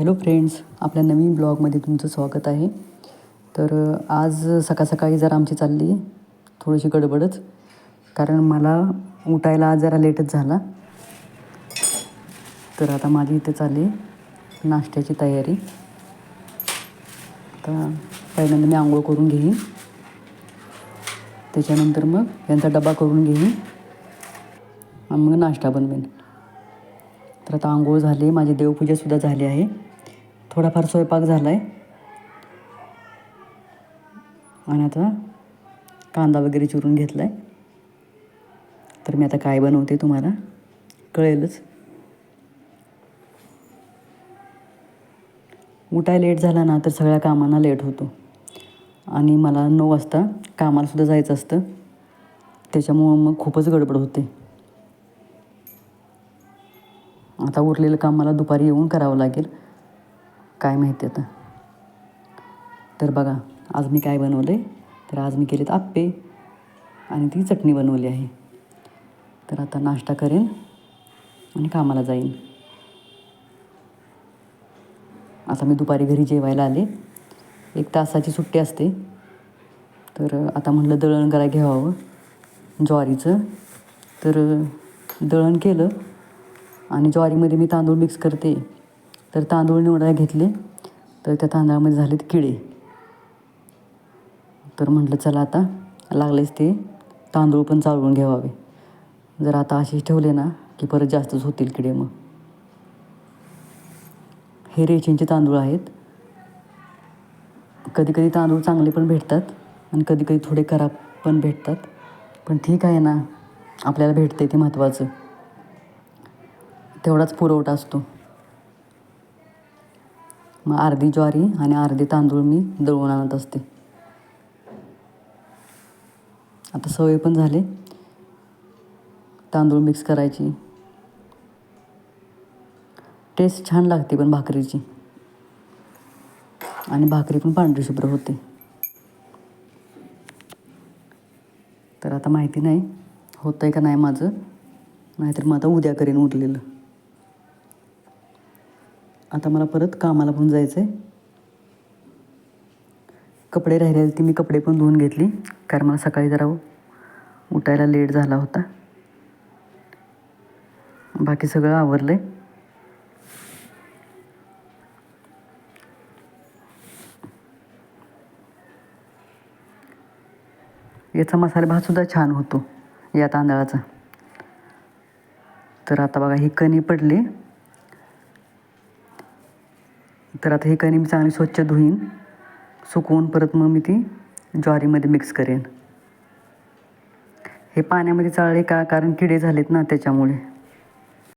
Hello friends आपल्या नवीन ब्लॉगमध्ये तुमचं स्वागत आहे. तर आज सकाळ सकाळी जरा आमची चालली थोडीशी गडबडच. कारण मला उठायला आज जरा लेटच झाला. तर आता माझी इथे चालली नाश्त्याची तयारी. आता पहिल्यांदा मी आंघोळ करून घेईन. त्याच्यानंतर मग यांचा डबा करून घेईन. आणि मग नाश्ता बनवेन. तर आता आंघोळ झाली माझी देवपूजासुद्धा झाली आहे. थोडाफार स्वयंपाक झाला आहे आणि आता कांदा वगैरे चिरून घेतला आहे तर मी आता काय बनवते तुम्हाला? कळेलच. उठाय लेट झाला ना तर सगळ्या कामांना लेट होतो. आणि मला नऊ वाजता कामालासुद्धा जायचं असतं. त्याच्यामुळं मग खूपच गडबड होते. आता उरलेलं काम मला दुपारी येऊन करावं लागेल. काय माहिती आता? तर बघा आज मी काय बनवलं आहे तर आज मी केलेत आप्पे आणि ती चटणी बनवली आहे. तर आता नाश्ता करेन आणि कामाला जाईन. आता मी दुपारी घरी जेवायला आले. एक तासाची सुट्टी असते. तर आता म्हटलं दळण करा घ्यावं ज्वारीचं. तर दळण केलं आणि ज्वारीमध्ये मी तांदूळ मिक्स करते. तर तांदूळ निवडायला घेतले. तर त्या तांदळामध्ये झालेत किडे. तर म्हटलं चला आता लागलेच ते तांदूळ पण चालवून घ्यावावे जर आता असेच ठेवले ना की परत जास्तच होतील किडे मग. हे रेशनचे तांदूळ आहेत. कधी कधी तांदूळ चांगले पण भेटतात आणि कधी कधी थोडे खराब पण भेटतात. पण ठीक आहे ना आपल्याला भेटते ते महत्त्वाचं. तेवढाच पुरवठा असतो. मग अर्धी ज्वारी आणि अर्धे तांदूळ मी दळून आणत असते. आता सवय पण झाले. तांदूळ मिक्स करायची. टेस्ट छान लागते पण भाकरीची. आणि भाकरी पण पांढरी शुभ्र होते. तर आता माहिती नाही होतं आहे का नाही माझं. नाहीतर मग आता उद्या करीन उरलेलं. आता मला परत कामाला पण जायचं आहे कपडे राहिलेले ती मी कपडे पण धुवून घेतली कारण मला सकाळी जरा उठायला लेट झाला होता. बाकी सगळं आवरलं आहे याचा मसाला भातसुद्धा छान होतो या तांदळाचा तर आता बघा ही कणी पडली. तर आता ही कणी मी चांगली स्वच्छ धुईन. सुकवून परत मग मी ती ज्वारीमध्ये मिक्स करेन. हे पाण्यामध्ये चाळले का? कारण किडे झालेत ना त्याच्यामुळे.